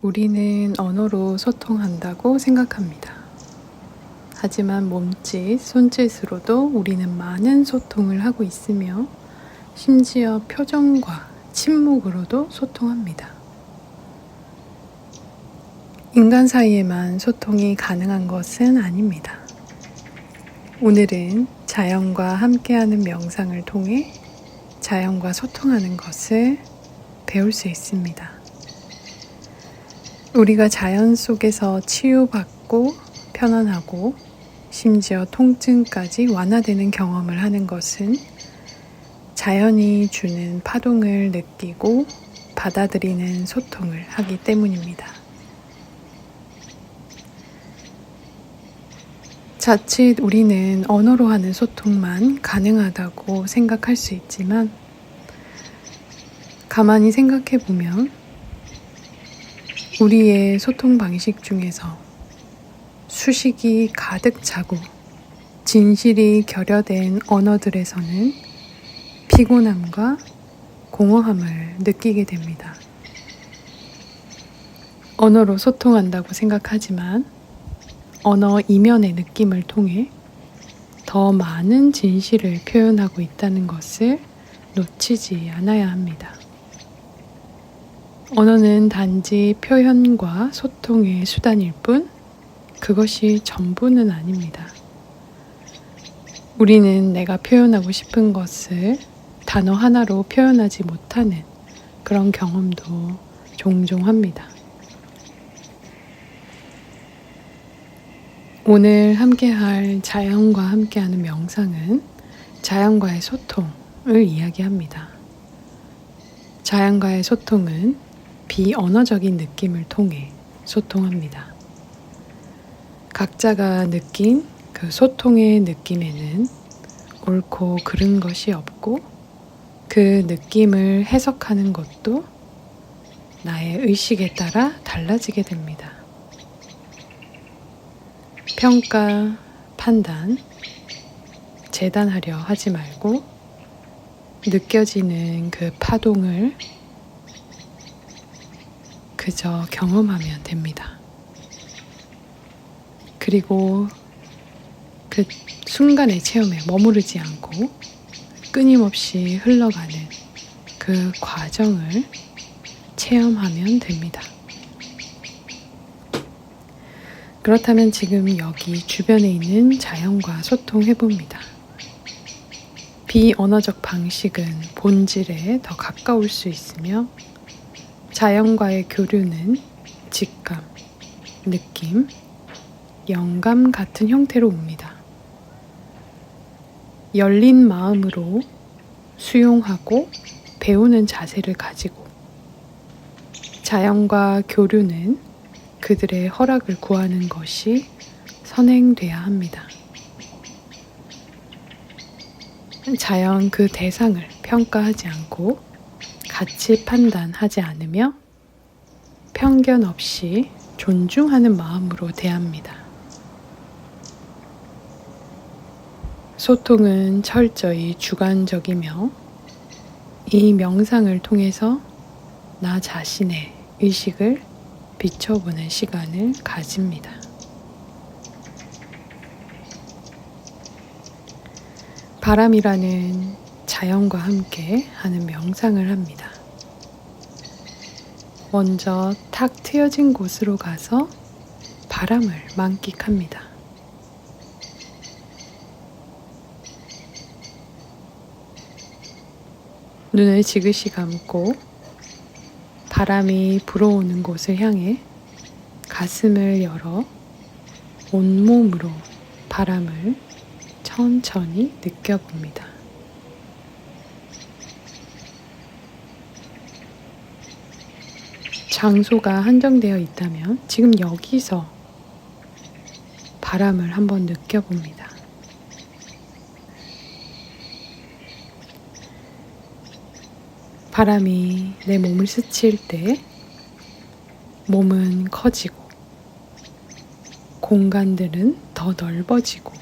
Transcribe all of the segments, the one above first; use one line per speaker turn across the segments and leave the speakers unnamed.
우리는 언어로 소통한다고 생각합니다. 하지만 몸짓, 손짓으로도 우리는 많은 소통을 하고 있으며 심지어 표정과 침묵으로도 소통합니다. 인간 사이에만 소통이 가능한 것은 아닙니다. 오늘은 자연과 함께하는 명상을 통해 자연과 소통하는 것을 배울 수 있습니다. 우리가 자연 속에서 치유받고 편안하고 심지어 통증까지 완화되는 경험을 하는 것은 자연이 주는 파동을 느끼고 받아들이는 소통을 하기 때문입니다. 자칫 우리는 언어로 하는 소통만 가능하다고 생각할 수 있지만 가만히 생각해 보면 우리의 소통 방식 중에서 수식이 가득 차고 진실이 결여된 언어들에서는 피곤함과 공허함을 느끼게 됩니다. 언어로 소통한다고 생각하지만 언어 이면의 느낌을 통해 더 많은 진실을 표현하고 있다는 것을 놓치지 않아야 합니다. 언어는 단지 표현과 소통의 수단일 뿐 그것이 전부는 아닙니다. 우리는 내가 표현하고 싶은 것을 단어 하나로 표현하지 못하는 그런 경험도 종종 합니다. 오늘 함께 할 자연과 함께하는 명상은 자연과의 소통을 이야기합니다. 자연과의 소통은 비언어적인 느낌을 통해 소통합니다. 각자가 느낀 그 소통의 느낌에는 옳고 그른 것이 없고 그 느낌을 해석하는 것도 나의 의식에 따라 달라지게 됩니다. 평가, 판단, 재단하려 하지 말고 느껴지는 그 파동을 그저 경험하면 됩니다. 그리고 그 순간의 체험에 머무르지 않고 끊임없이 흘러가는 그 과정을 체험하면 됩니다. 그렇다면 지금 여기 주변에 있는 자연과 소통해 봅니다. 비언어적 방식은 본질에 더 가까울 수 있으며 자연과의 교류는 직감, 느낌, 영감 같은 형태로 옵니다. 열린 마음으로 수용하고 배우는 자세를 가지고 자연과 교류는 그들의 허락을 구하는 것이 선행돼야 합니다. 자연 그 대상을 평가하지 않고 가치 판단하지 않으며 편견 없이 존중하는 마음으로 대합니다. 소통은 철저히 주관적이며 이 명상을 통해서 나 자신의 의식을 비춰보는 시간을 가집니다. 바람이라는 자연과 함께 하는 명상을 합니다. 먼저 탁 트여진 곳으로 가서 바람을 만끽합니다. 눈을 지그시 감고 바람이 불어오는 곳을 향해 가슴을 열어 온몸으로 바람을 천천히 느껴봅니다. 장소가 한정되어 있다면 지금 여기서 바람을 한번 느껴봅니다. 바람이 내 몸을 스칠 때 몸은 커지고 공간들은 더 넓어지고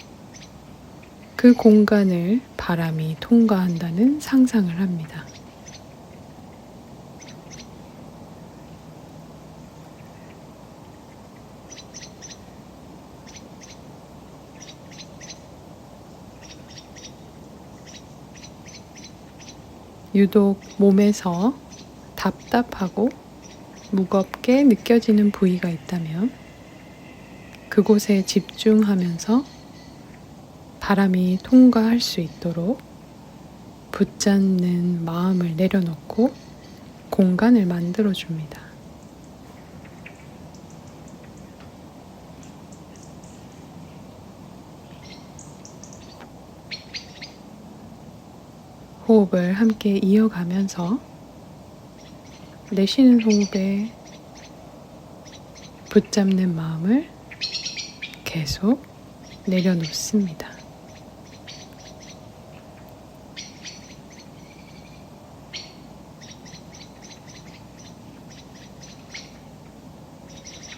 그 공간을 바람이 통과한다는 상상을 합니다. 유독 몸에서 답답하고 무겁게 느껴지는 부위가 있다면 그곳에 집중하면서 바람이 통과할 수 있도록 붙잡는 마음을 내려놓고 공간을 만들어 줍니다. 호흡을 함께 이어가면서 내쉬는 호흡에 붙잡는 마음을 계속 내려놓습니다.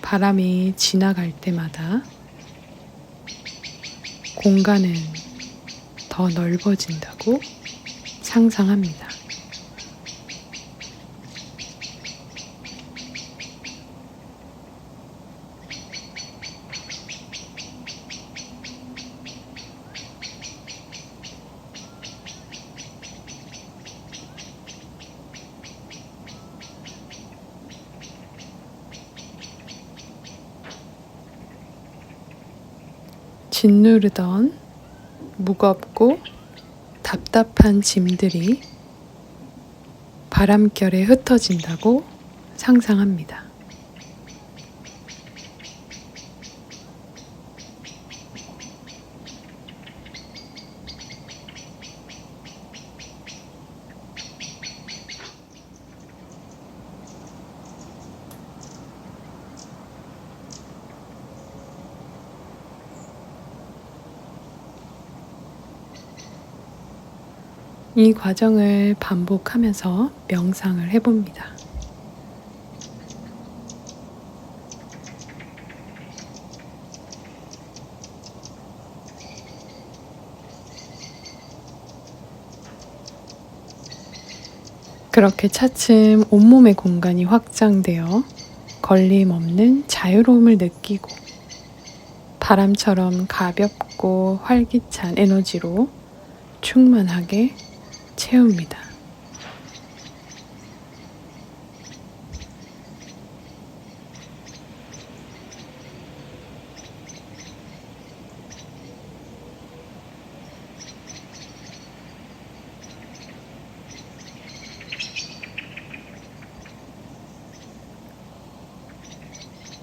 바람이 지나갈 때마다 공간은 더 넓어진다고 상상합니다. 짓누르던 무겁고 답답한 짐들이 바람결에 흩어진다고 상상합니다. 이 과정을 반복하면서 명상을 해봅니다. 그렇게 차츰 온몸의 공간이 확장되어 걸림없는 자유로움을 느끼고 바람처럼 가볍고 활기찬 에너지로 충만하게 채웁니다.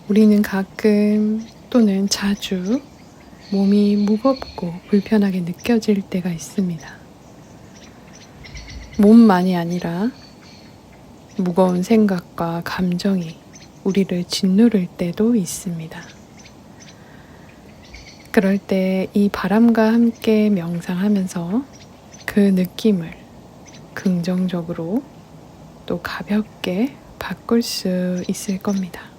우리는 가끔 또는 자주 몸이 무겁고 불편하게 느껴질 때가 있습니다. 몸만이 아니라 무거운 생각과 감정이 우리를 짓누를 때도 있습니다. 그럴 때 이 바람과 함께 명상하면서 그 느낌을 긍정적으로 또 가볍게 바꿀 수 있을 겁니다.